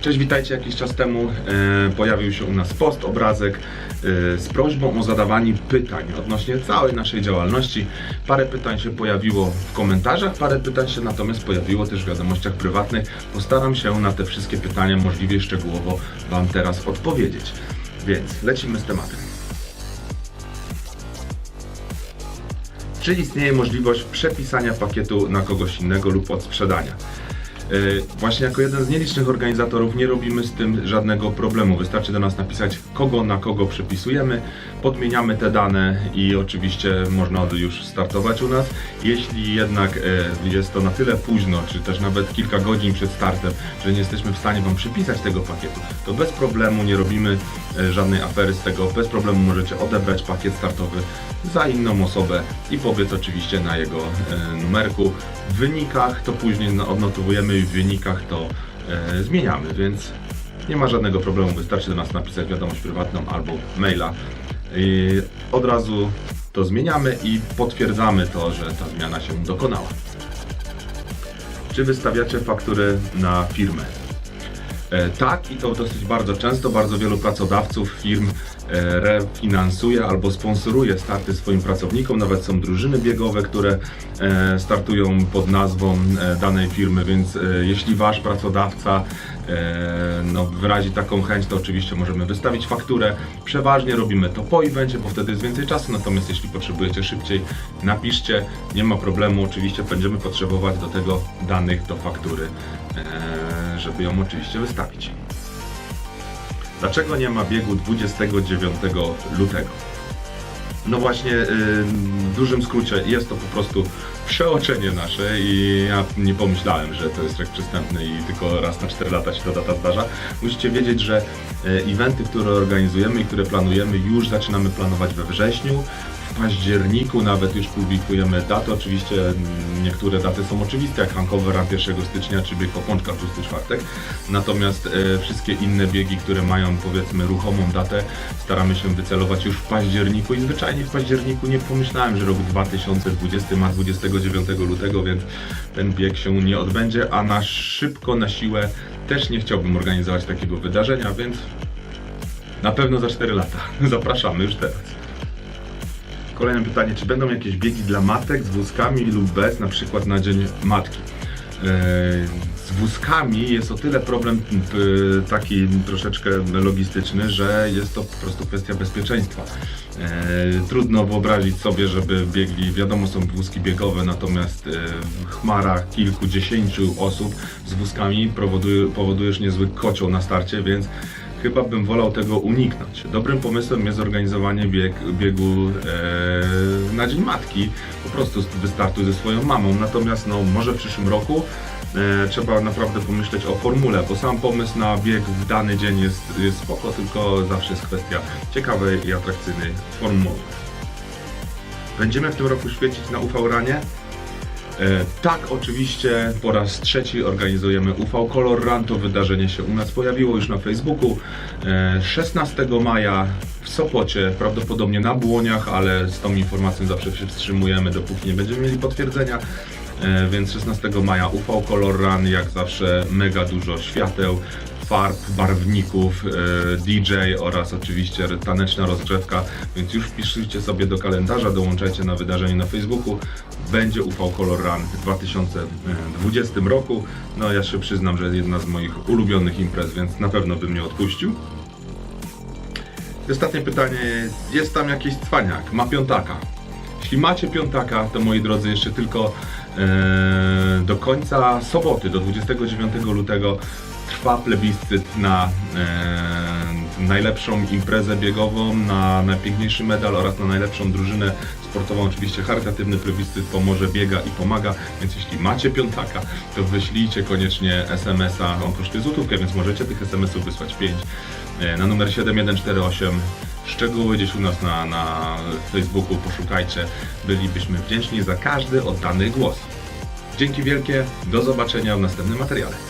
Cześć, witajcie. Jakiś czas temu e, pojawił się u nas post, obrazek e, z prośbą o zadawanie pytań odnośnie całej naszej działalności. Parę pytań się pojawiło w komentarzach, parę pytań się natomiast pojawiło też w wiadomościach prywatnych. Postaram się na te wszystkie pytania możliwie szczegółowo Wam teraz odpowiedzieć. Więc lecimy z tematem. Czy istnieje możliwość przepisania pakietu na kogoś innego lub odsprzedania? Yy, Właśnie jako jeden z nielicznych organizatorów nie robimy z tym żadnego problemu. Wystarczy do nas napisać, kogo na kogo przepisujemy, podmieniamy te dane i oczywiście można już startować u nas. Jeśli jednak yy, jest to na tyle późno, czy też nawet kilka godzin przed startem, że nie jesteśmy w stanie Wam przypisać tego pakietu, to bez problemu nie robimy yy, żadnej afery z tego. Bez problemu możecie odebrać pakiet startowy za inną osobę i powiedz oczywiście na jego e, numerku. W wynikach to później no- odnotowujemy i w wynikach to e, zmieniamy, więc nie ma żadnego problemu. Wystarczy do nas napisać wiadomość prywatną albo maila. I od razu to zmieniamy i potwierdzamy to, że ta zmiana się dokonała. Czy wystawiacie faktury na firmę? E, Tak, i to dosyć bardzo często. Bardzo wielu pracodawców, firm refinansuje albo sponsoruje starty swoim pracownikom. Nawet są drużyny biegowe, które e, startują pod nazwą e, danej firmy, więc e, jeśli wasz pracodawca e, no, wyrazi taką chęć, to oczywiście możemy wystawić fakturę. Przeważnie robimy to po evencie, bo wtedy jest więcej czasu. Natomiast jeśli potrzebujecie szybciej, napiszcie, nie ma problemu. Oczywiście będziemy potrzebować do tego danych do faktury, e, żeby ją oczywiście wystawić. Dlaczego nie ma biegu 29 lutego? No właśnie, yy, w dużym skrócie jest to po prostu przeoczenie nasze i ja nie pomyślałem, że to jest rek przystępny i tylko raz na 4 lata się ta data zdarza. Musicie wiedzieć, że e, eventy, które organizujemy i które planujemy, już zaczynamy planować we wrześniu. Październiku nawet już publikujemy daty. Oczywiście mm, niektóre daty są oczywiste, jak Hankover Run 1 stycznia czy bieg Popączka tłusty czwartek. Natomiast e, wszystkie inne biegi, które mają powiedzmy ruchomą datę, staramy się wycelować już w październiku i zwyczajnie w październiku nie pomyślałem, że rok 2020 ma 29 lutego, więc ten bieg się nie odbędzie, a na szybko, na siłę też nie chciałbym organizować takiego wydarzenia, więc na pewno za 4 lata. Zapraszamy już teraz. Kolejne pytanie, czy będą jakieś biegi dla matek z wózkami lub bez, na przykład na Dzień Matki? Eee, Z wózkami jest o tyle problem p- taki troszeczkę logistyczny, że jest to po prostu kwestia bezpieczeństwa. Eee, Trudno wyobrazić sobie, żeby biegli, wiadomo są wózki biegowe, natomiast e, w chmarach kilkudziesięciu osób z wózkami powoduje, powodujesz niezły kocioł na starcie, więc Chyba bym wolał tego uniknąć. Dobrym pomysłem jest zorganizowanie bieg, biegu e, na Dzień Matki. Po prostu wystartuj ze swoją mamą. Natomiast no, może w przyszłym roku e, trzeba naprawdę pomyśleć o formule, bo sam pomysł na bieg w dany dzień jest, jest spoko, tylko zawsze jest kwestia ciekawej i atrakcyjnej formuły. Będziemy w tym roku świecić na UV-ranie? E, Tak, oczywiście po raz trzeci organizujemy UV Color Run. To wydarzenie się u nas pojawiło już na Facebooku. E, 16 maja w Sopocie, prawdopodobnie na Błoniach, ale z tą informacją zawsze się wstrzymujemy, dopóki nie będziemy mieli potwierdzenia. E, Więc 16 maja UV Color Run, jak zawsze mega dużo świateł, farb, barwników, e, DJ oraz oczywiście taneczna rozgrzewka, więc już wpiszcie sobie do kalendarza, dołączajcie na wydarzenie na Facebooku. Będzie UV Color Run w 2020 roku. No ja się przyznam, że jedna z moich ulubionych imprez, więc na pewno bym nie odpuścił. Ostatnie pytanie, jest tam jakiś cwaniak, ma piątaka. Jeśli macie piątaka, to moi drodzy, jeszcze tylko do końca soboty, do 29 lutego trwa plebiscyt na e, najlepszą imprezę biegową, na najpiękniejszy medal oraz na najlepszą drużynę sportową. Oczywiście charytatywny plebiscyt pomoże, biega i pomaga, więc jeśli macie piątaka, to wyślijcie koniecznie SMS-a. On kosztuje złotówkę, więc możecie tych SMS-ów wysłać 5 e, na numer 7148. Szczegóły gdzieś u nas na, na Facebooku poszukajcie. Bylibyśmy wdzięczni za każdy oddany głos. Dzięki wielkie, do zobaczenia w następnym materiale.